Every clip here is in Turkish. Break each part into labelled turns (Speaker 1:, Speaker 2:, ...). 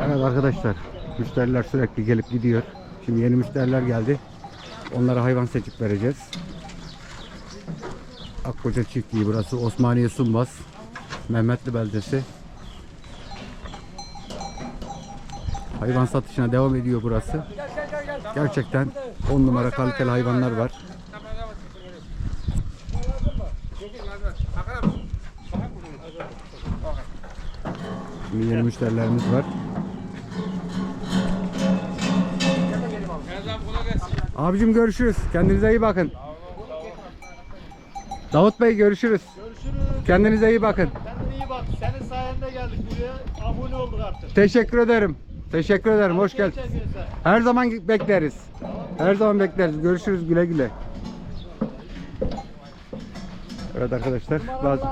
Speaker 1: Evet arkadaşlar, müşteriler sürekli gelip gidiyor. Şimdi yeni müşteriler geldi. Onlara hayvan seçip vereceğiz. Akkoca çiftliği burası. Osmaniye Sumbas. Mehmetli beldesi. Hayvan satışına devam ediyor burası. Gerçekten 10 numara kaliteli hayvanlar var. Şimdi yeni müşterilerimiz var. Abicim görüşürüz. Kendinize iyi bakın. Davut Bey görüşürüz. Kendinize iyi bakın.
Speaker 2: Kendine iyi bak. Senin sayende geldik buraya. Abone olduk artık.
Speaker 1: Teşekkür ederim. Teşekkür ederim. Hoş geldin. Her zaman bekleriz. Her zaman bekleriz. Görüşürüz güle güle. Evet arkadaşlar. Bazı...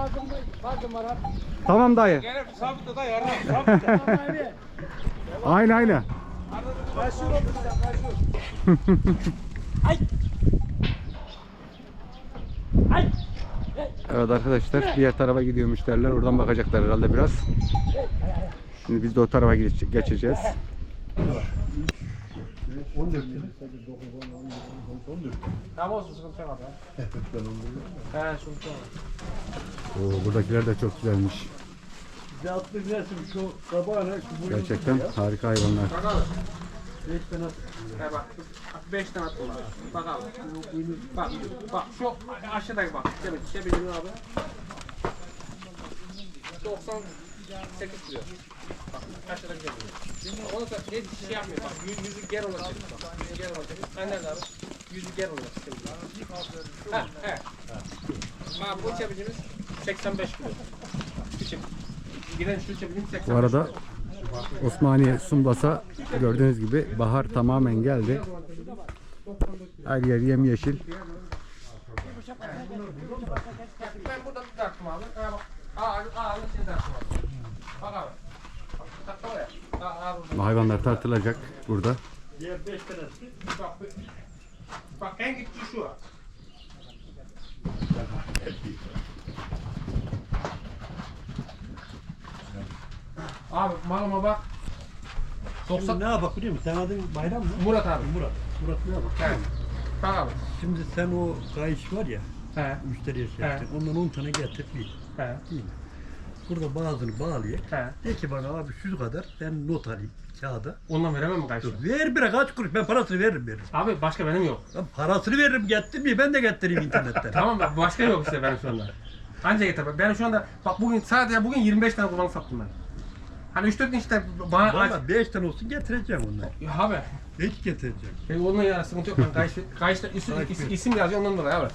Speaker 1: Tamam dayı. Aynı aynı. Evet arkadaşlar diğer tarafa gidiyor müşteriler. Oradan bakacaklar herhalde biraz. Şimdi biz de o tarafa geç- geçeceğiz.
Speaker 2: Tamam olsun sıkıntı yok abi. He sıkıntı yok.
Speaker 1: Oo, buradakiler de çok güzelmiş.
Speaker 2: Bize attık resim şu kabağına şu
Speaker 1: Gerçekten harika hayvanlar.
Speaker 2: Beş tane
Speaker 3: He bak, bak 5 tane attım. Bak abi. Bak, bak şu aşağıdaki bak. Şöyle, şöyle bir abi. 98 kilo. Bak, aşağıdaki geliyor. Onu da ne şey yapmıyor bak. Yüz, yüzü geri olacak. Bak, yüzü geri olacak. Ben nerede abi? Olacak. Şimdi. Ha, he. Bak bu çepicimiz 85 kilo. Şu çep. Giren şu çepicimiz 85
Speaker 1: Bu arada
Speaker 3: kilo.
Speaker 1: Osmaniye Sumbas'a gördüğünüz gibi bahar tamamen geldi. Her yer yemyeşil.
Speaker 3: Ben burada bir taktım abi. Ha. Ağacın ağacın içine taktım abi. Bak abi.
Speaker 1: Hayvanlar tartılacak burada.
Speaker 2: diğer beş tanesi.
Speaker 3: Bak, bak en küçüğü şu. Abi malıma bak. 90
Speaker 2: Şimdi ne yapak biliyor musun? Sen adın Bayram mı?
Speaker 3: Murat abi.
Speaker 2: Murat. Murat ne yapak?
Speaker 3: He. Bak abi.
Speaker 2: Şimdi sen o kayış var ya,
Speaker 3: He.
Speaker 2: müşteriye şey yaptın. Ondan 10 tane getir bir.
Speaker 3: He.
Speaker 2: Değil mi? Burada bazını bağlayıp
Speaker 3: He.
Speaker 2: de ki bana abi şu kadar ben not alayım kağıda.
Speaker 3: Ondan veremem mi karşı?
Speaker 2: Ver bir kaç kuruş ben parasını veririm veririm.
Speaker 3: Abi başka benim yok.
Speaker 2: Ben parasını veririm getirmeyi ben de getireyim internetten.
Speaker 3: Tamam bak başka yok işte benim şu anda. Anca yeter. Ben şu anda bak bugün sadece bugün 25 tane kurban sattım ben. Hani 3-4 gün işte bana
Speaker 2: Valla 5 tane olsun getireceğim onları.
Speaker 3: Ya abi.
Speaker 2: Hiç getireceğim.
Speaker 3: E, onunla yana sıkıntı yok. Ben Kayış, Kayış'ta isim, isim, isim yazıyor ondan dolayı abi.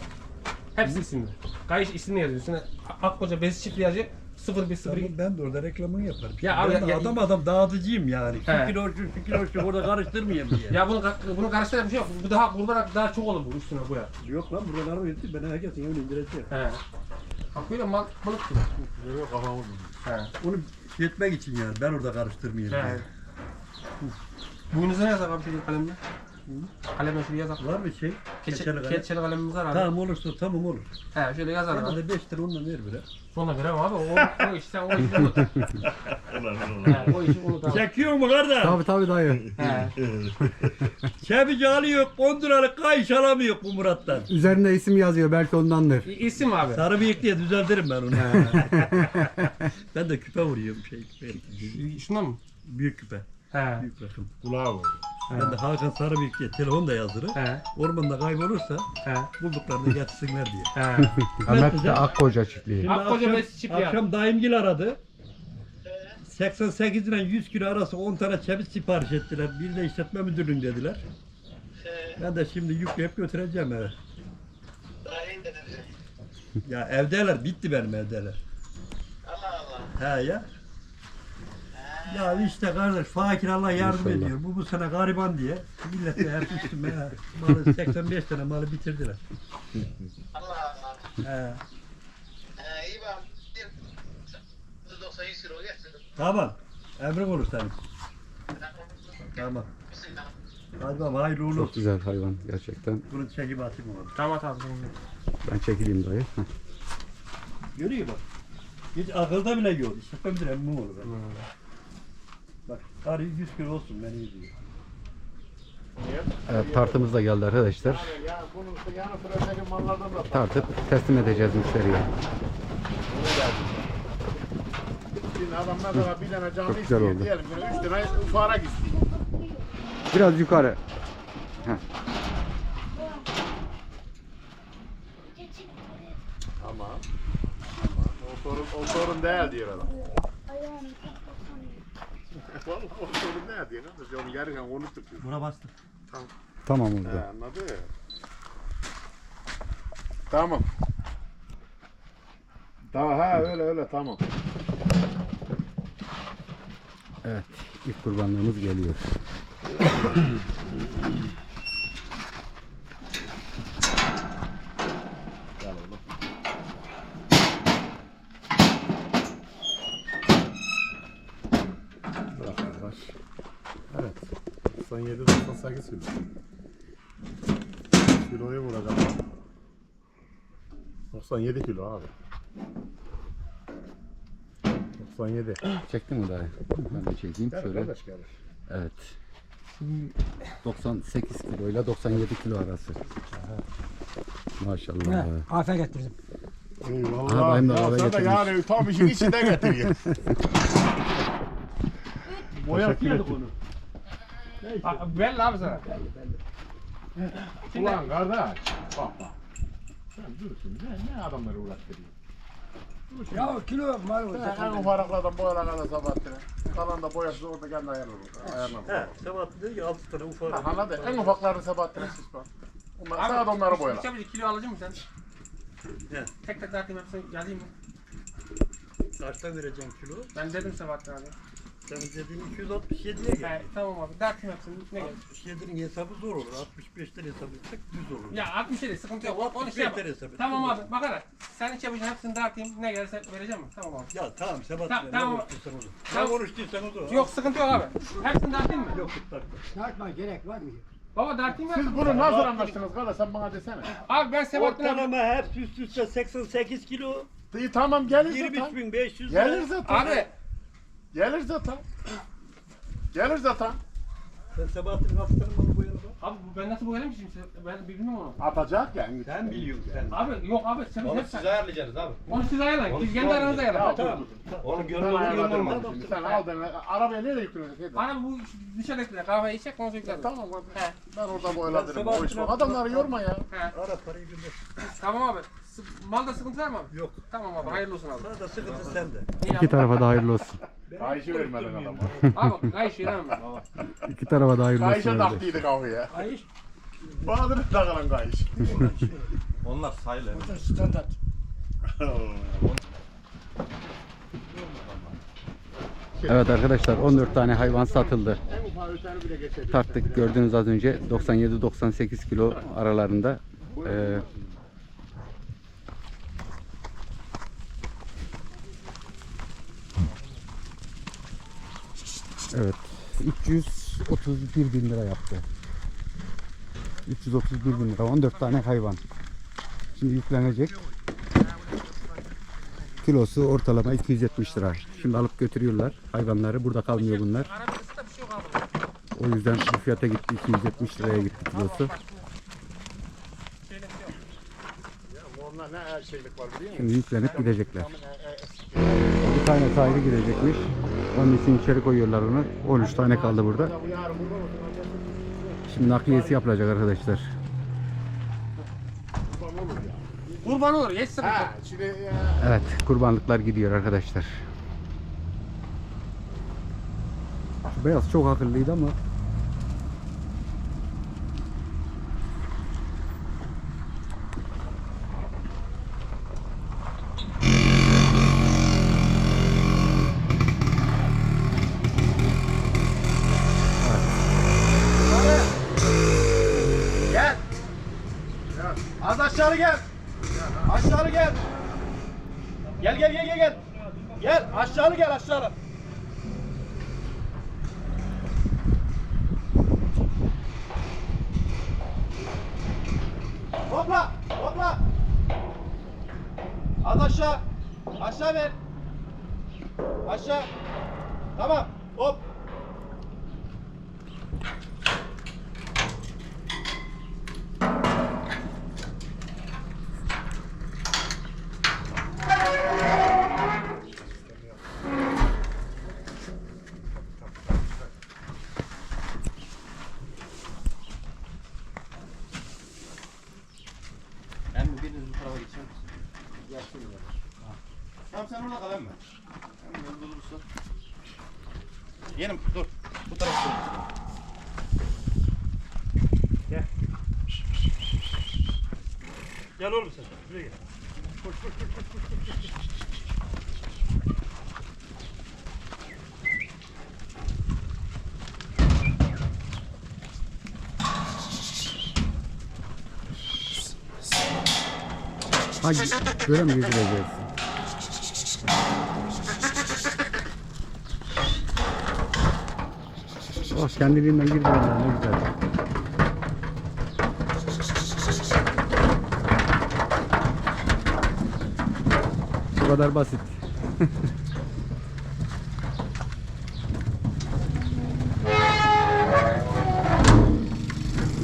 Speaker 3: Hepsi isimli. Kayış ismini yazıyor. Üstüne Akkoca Besi çiftli yazıyor. 0102.
Speaker 2: Tamam, ben de orada reklamını yaparım.
Speaker 3: Ya abi,
Speaker 2: ben de
Speaker 3: ya-
Speaker 2: adam adam dağıtıcıyım yani.
Speaker 3: He.
Speaker 2: kilo şu, şu kilo şu orada karıştırmayayım diye.
Speaker 3: Ya bunu bunu karıştıracak bir şey yok. Bu daha kurban daha çok olur bu üstüne bu ya.
Speaker 2: Yok lan buraları verdi ben herkesin evine indireceğim.
Speaker 3: He. Bak böyle mal balık gibi.
Speaker 2: Yok kafamı
Speaker 3: He.
Speaker 2: Onu yetmek için yani ben orada karıştırmayayım
Speaker 3: He. Boyunuza ne yazar abi kalemle? Kalemle şöyle yazar.
Speaker 2: Var mı şey?
Speaker 3: Keçeli,
Speaker 2: Keçeli kalem.
Speaker 3: keçeli kalemimiz var abi.
Speaker 2: Tamam olursa tamam olur.
Speaker 3: He şöyle yazar
Speaker 2: Bana
Speaker 3: abi.
Speaker 2: da 5 lira ondan ver bire.
Speaker 3: Sonra veremem abi. O, o iş sen o işi unut. He, o işi unut abi.
Speaker 2: Çekiyor mu kardeş?
Speaker 1: Tabi tabi dayı.
Speaker 3: He.
Speaker 2: Çebici alıyor 10 liralık kayış alamıyor bu Murat'tan.
Speaker 1: Üzerinde isim yazıyor belki ondandır.
Speaker 3: İ- İsim abi.
Speaker 2: Sarı bıyık diye düzeltirim ben onu. ben de küpe vuruyorum şey küpe.
Speaker 3: Şundan mı?
Speaker 2: Büyük küpe.
Speaker 3: He.
Speaker 2: Büyük rakım.
Speaker 4: Kulağı
Speaker 2: Ben de Hakan Sarıbıyık diye telefon da yazdırır.
Speaker 3: He.
Speaker 2: Ormanda kaybolursa
Speaker 3: He.
Speaker 2: bulduklarını getirsinler diye.
Speaker 3: He.
Speaker 1: Ahmet de Akkoca çiftliği.
Speaker 2: Şimdi
Speaker 3: Akkoca
Speaker 2: akşam,
Speaker 3: Besi çiftliği
Speaker 2: akşam dayımgil aradı. 88 ile 100 kilo arası 10 tane çeviz sipariş ettiler. Bir de işletme müdürlüğün dediler. Ben de şimdi yükleyip götüreceğim eve. Ya evdeler bitti benim evdeler. Allah Allah. He ya. Ya işte kardeş fakir Allah yardım
Speaker 1: İnşallah.
Speaker 2: ediyor. Bu bu sene gariban diye millet de hep üstüme he. malı 85 tane malı bitirdiler.
Speaker 5: Allah Allah.
Speaker 2: He.
Speaker 5: Ee, iyi bak. 90 100 euro getirdim.
Speaker 2: Tamam. Emrin olur senin. Tamam. Hadi baba hayırlı uğurlu
Speaker 1: Çok
Speaker 2: olsun.
Speaker 1: güzel hayvan gerçekten.
Speaker 2: Bunu çekip atayım ona.
Speaker 3: Tamam tamam.
Speaker 1: Ben çekileyim dayı. Heh.
Speaker 2: Görüyor bak. Hiç akılda bile yok. İşletme müdürü emmim olur. ben. Hadi 100 kilo olsun ben iyi diyor.
Speaker 1: Evet, tartımız da geldi arkadaşlar. Tartıp teslim edeceğiz müşteriye.
Speaker 4: Adamlar da bir tane canlı
Speaker 1: Çok güzel
Speaker 4: istiyor
Speaker 1: oldu.
Speaker 4: diyelim. Böyle üç tane ufarak istiyor.
Speaker 1: Biraz yukarı.
Speaker 4: Tamam. Tamam. O sorun, o sorun değil diyor adam. Oğlum o sorun değil diyor. Kardeş onu gereken konuştuk diyor.
Speaker 2: Buna bastım.
Speaker 1: Tamam
Speaker 4: He,
Speaker 1: oldu.
Speaker 4: anladı. Tamam. Tamam ha öyle öyle tamam.
Speaker 1: Evet, ilk kurbanlığımız geliyor.
Speaker 4: Bırak arkadaş. Evet. 97 98 kilo. Kiloyu vuracağım. 97 kilo abi. 97.
Speaker 1: Çektin mi daha? Ben de çekeyim
Speaker 4: Gel
Speaker 1: şöyle.
Speaker 4: kardeş gel.
Speaker 1: Evet. 98 kilo ile 97 kilo arası. Maşallah.
Speaker 6: Kahve getirdim.
Speaker 4: Eyvallah.
Speaker 1: Aha, benim de
Speaker 4: ya
Speaker 1: araba
Speaker 4: sen de
Speaker 1: getirmiş.
Speaker 4: yani tam işin içinde getiriyor.
Speaker 2: Boyak yedik onu.
Speaker 3: Aa, Belli abi sana.
Speaker 4: Ulan kardeş. Bak bak. Sen dursun. Ne, ne adamları uğraştırıyor?
Speaker 6: Ya kilo mal
Speaker 4: Sen
Speaker 6: olacak.
Speaker 4: en ufaklardan boyana kadar sabahtine. Kalan da boyasız orada kendi ayarlar. Ayarlar.
Speaker 2: He, Sebahattin dedi ki 6 tane ufak.
Speaker 4: Ha, Anladın? En ufaklarını bak. Onlar sana da onları boyala.
Speaker 3: Bir çabucak kilo alacak mısın sen? Tek tek dağıtayım hepsini yazayım mı?
Speaker 2: Kaçta vereceğim kilo?
Speaker 3: Ben dedim Sebahattin abi.
Speaker 2: Sen dediğin 267'ye gel.
Speaker 3: He, tamam abi dağıtayım hepsini. Ne gelir?
Speaker 2: 67'nin hesabı zor olur. 65'ten hesap etsek düz olur.
Speaker 3: Ya 60 değil sıkıntı yok. Onu şey yap.
Speaker 2: 65'ten hesap et.
Speaker 3: Tamam abi bakarak. Sen hiç yapacaksın hepsini dağıtayım. Ne gelirse vereceğim mi? Tamam abi.
Speaker 2: Ya tamam Sebahattin.
Speaker 3: Tamam,
Speaker 2: ne
Speaker 3: tamam.
Speaker 2: konuştuysan olur.
Speaker 3: Tamam.
Speaker 2: Ne konuştuysan olur.
Speaker 3: Yok sıkıntı yok abi. Hepsini dağıtayım mı?
Speaker 2: Yok tutar.
Speaker 6: Tartma gerek var mı?
Speaker 3: Baba dağıtayım mı?
Speaker 4: Siz bunu nasıl anlaştınız kardeş sen bana desene.
Speaker 3: Abi ben Sebahattin abi.
Speaker 2: Ortalama hepsi üst üste 88 kilo.
Speaker 4: İyi tamam gelir zaten.
Speaker 2: 23.500 lira.
Speaker 4: Gelir zaten.
Speaker 3: Abi
Speaker 4: Gelir zaten. Gelir zaten.
Speaker 2: Sen Sebahattin'in haftanın malı boyana bak.
Speaker 3: Abi bu ben nasıl boyarım ki şimdi? Ben bilmiyorum onu.
Speaker 4: Atacak yani.
Speaker 2: Sen biliyorsun sen.
Speaker 3: Abi yok abi sen
Speaker 7: Onu
Speaker 3: hep
Speaker 7: siz ayarlayacaksınız abi.
Speaker 3: Onu siz ayarlayın. Biz kendi aranızda
Speaker 4: Ya,
Speaker 3: ayarlayın.
Speaker 2: Tamam.
Speaker 7: Onun
Speaker 4: Ben
Speaker 7: gönlü olur gönlü
Speaker 4: ayarladım.
Speaker 7: olmaz.
Speaker 4: Sen aldın. Arabaya nereye yıkıyorsun?
Speaker 3: Bana bu dışarıdakiler kahve içecek onu söyle.
Speaker 4: Tamam abi.
Speaker 3: He.
Speaker 4: Ben orada
Speaker 2: Ben. Sebahattin'e-
Speaker 4: O iş var. Adamları yorma ya.
Speaker 3: He.
Speaker 2: Ara parayı gönder.
Speaker 3: Tamam abi. S- Malda sıkıntı var mı abi?
Speaker 2: Yok.
Speaker 3: Tamam abi hayırlı olsun abi.
Speaker 2: Sana da sıkıntı sende.
Speaker 3: İyi
Speaker 1: İki tarafa da hayırlı olsun.
Speaker 4: Kayışı vermedin adama.
Speaker 3: Abi kayış veremem ben.
Speaker 1: İki tarafa da olsun.
Speaker 4: Kayışa taktıydı kahveye.
Speaker 6: Kayış.
Speaker 4: Bahadır takılan kayış.
Speaker 7: Onlar sayılı.
Speaker 6: Standart.
Speaker 1: Evet arkadaşlar 14 tane hayvan satıldı. Tarttık gördüğünüz az önce 97-98 kilo aralarında. Ee, evet 331 bin lira yaptı. 331 bin lira 14 tane hayvan. Şimdi yüklenecek. Kilosu ortalama 270 lira. Şimdi alıp götürüyorlar hayvanları. Burada kalmıyor bunlar. O yüzden bu fiyata gitti 270 liraya gitti kilosu. Şimdi yüklenip gidecekler. Bir tane sahibi gidecekmiş. Onun için içeri koyuyorlar onu. 13 tane kaldı burada. Şimdi nakliyesi yapılacak arkadaşlar.
Speaker 4: Kurban olur şimdi ya.
Speaker 1: Evet kurbanlıklar gidiyor arkadaşlar. Şu beyaz çok akıllıydı ama
Speaker 7: Gel. Az aşağı gel. Aşağı gel. Gel gel gel gel gel. Gel aşağı gel aşağı. Hopla hopla. Az aşağı. Aşağı ver. Aşağı. Tamam. Hop. Tamam sen orada kal. Emmi yolda durursun. Yeğenim dur. Bu tarafa dur. Gel. Gel oğlum sen. Şuraya gel. Koş koş koş koş koş koş. koş.
Speaker 1: Ha böyle mi girdireceğiz? Oh kendiliğinden girdi vallahi ne güzel. Bu kadar basit.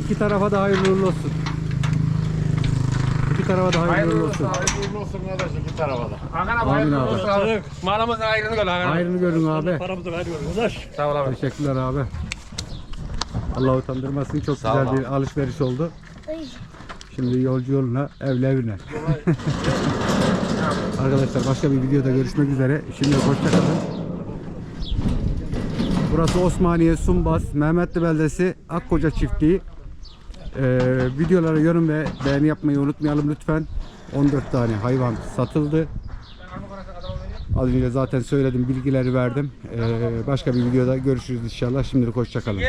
Speaker 1: İki tarafa da hayırlı uğurlu olsun. İki tarafa da hayırlı olsun.
Speaker 4: Hayırlı olsun kardeşim iki tarafa da.
Speaker 3: Hakan abi
Speaker 1: Amin
Speaker 3: hayırlı
Speaker 1: abi.
Speaker 3: olsun abi. Malımızın ayrını gör Hakan abi.
Speaker 1: Hayrını görün abi.
Speaker 2: Paramızı veriyoruz arkadaş.
Speaker 3: Sağ ol abi.
Speaker 1: Teşekkürler abi. Allah utandırmasın. Çok güzel bir alışveriş oldu. Şimdi yolcu yoluna, evli evine. Arkadaşlar başka bir videoda görüşmek üzere. Şimdi hoşçakalın. Burası Osmaniye, Sumbas, Mehmetli Beldesi, Akkoca Çiftliği. Ee, videolara yorum ve beğeni yapmayı unutmayalım lütfen. 14 tane hayvan satıldı. Az önce zaten söyledim, bilgileri verdim. Ee, başka bir videoda görüşürüz inşallah. Şimdilik hoşçakalın.